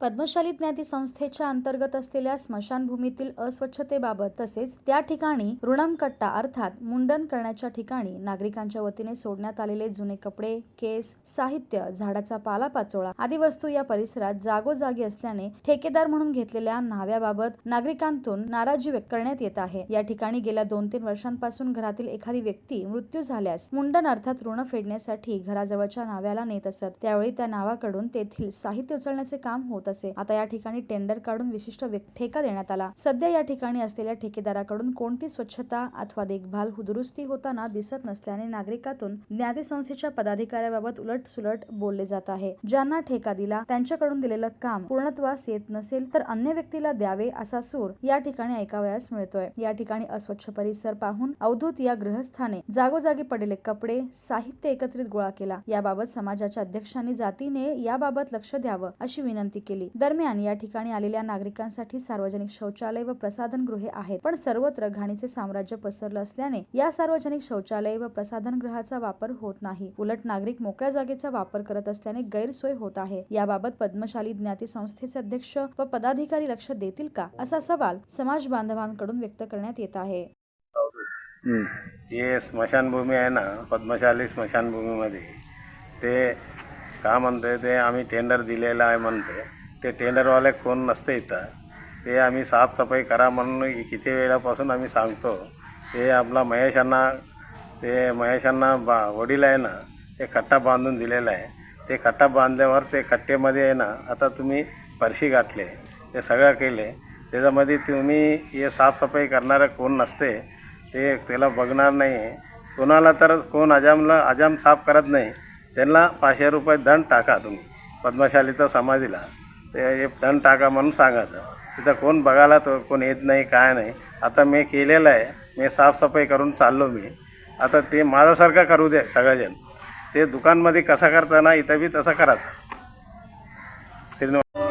पद्मशाली ज्ञाती संस्थेच्या अंतर्गत असलेल्या स्मशानभूमीतील अस्वच्छतेबाबत तसेच त्या ठिकाणी ऋणमकट्टा अर्थात मुंडन करण्याच्या ठिकाणी नागरिकांच्या वतीने सोडण्यात आलेले जुने कपडे केस साहित्य झाडाचा पालापाचोळा आदी वस्तू या परिसरात जागोजागी असल्याने ठेकेदार म्हणून घेतलेल्या न्हाव्याबाबत नागरिकांतून नाराजी व्यक्त करण्यात येत आहे. या ठिकाणी गेल्या दोन तीन वर्षांपासून घरातील एखादी व्यक्ती मृत्यू झाल्यास मुंडन अर्थात ऋण फेडण्यासाठी घराजवळच्या नाव्याला नेत असत. त्यावेळी त्या नावाकडून तेथील साहित्य उचलण्याचे काम होत असे. आता या ठिकाणी टेंडर काढून विशिष्ट ठेका देण्यात आला. सध्या या ठिकाणी असलेल्या ठेकेदाराकडून कोणती स्वच्छता अथवा देखभाल दुरुस्ती होताना दिसत नसल्याने नागरिकातून ज्ञाती संस्थेच्या पदाधिकाऱ्याबाबत उलट सुलट बोलले जात आहे. ज्यांना ठेका दिला त्यांच्याकडून दिलेलं काम पूर्णत्वास येत नसेल तर अन्य व्यक्तीला द्यावे असा सूर या ठिकाणी ऐकावयास मिळतोय. या ठिकाणी अस्वच्छ परिसर पाहून अवधूत या गृहस्थाने जागोजागी पडलेले कपडे साहित्य एकत्रित गोळा केला. याबाबत समाजाच्या अध्यक्षांनी जातीने याबाबत लक्ष द्यावं अशी विनंती केली. दरम्यान या ठिकाणी आलेल्या नागरिकांसाठी सार्वजनिक शौचालय व प्रसाधनगृहे आहेत. पण सर्वत्र घाणीचे साम्राज्य पसरलं असल्याने या सार्वजनिक शौचालय व प्रसाधन गृहाचा वापर होत नाही. उलट नागरिक मोकळ्या जागेचा वापर करत असल्याने गैरसोय होत आहे. याबाबत पद्मशाली ज्ञाती संस्थेचे अध्यक्ष व पदाधिकारी लक्ष देतील का? असा सवाल समाज बांधवांकडून व्यक्त करण्यात येत आहे. हे स्मशानभूमी आहे ना पद्मशाली स्मशानभूमीमध्ये. ते का म्हणते ते आम्ही टेंडर दिलेलं आहे म्हणते ते टेंडरवाले कोण नसते इथं. ते आम्ही साफसफाई करा म्हणून किती वेळापासून आम्ही सांगतो. ते आपला महेशांना ते महेशांना बा वडील आहे ना ते कट्टा बांधून दिलेला आहे. ते कट्टा बांधल्यावर ते कट्टेमध्ये आहे ना आता तुम्ही फरशी गाठले ते सगळं केले. त्याच्यामध्ये तुम्ही हे साफसफाई करणारं कोण नसते ते त्याला बघणार नाही. आहे कोणाला तर कोण अजामला अजाम साफ करत नाही. त्यांना पाचशे रुपये दंड टाका तुम्ही पद्मशालीचा समाधीला. ते हे दंड टाका म्हणून सांगायचं. तिथं कोण बघायला तो कोण येत नाही काय नाही. आता मी केलेलं आहे. मी साफसफाई करून चाललो मी. आता ते माझ्यासारखं करू दे सगळेजण. ते दुकानमध्ये कसं करताना इथं बी तसं करायचं. श्रीनिवास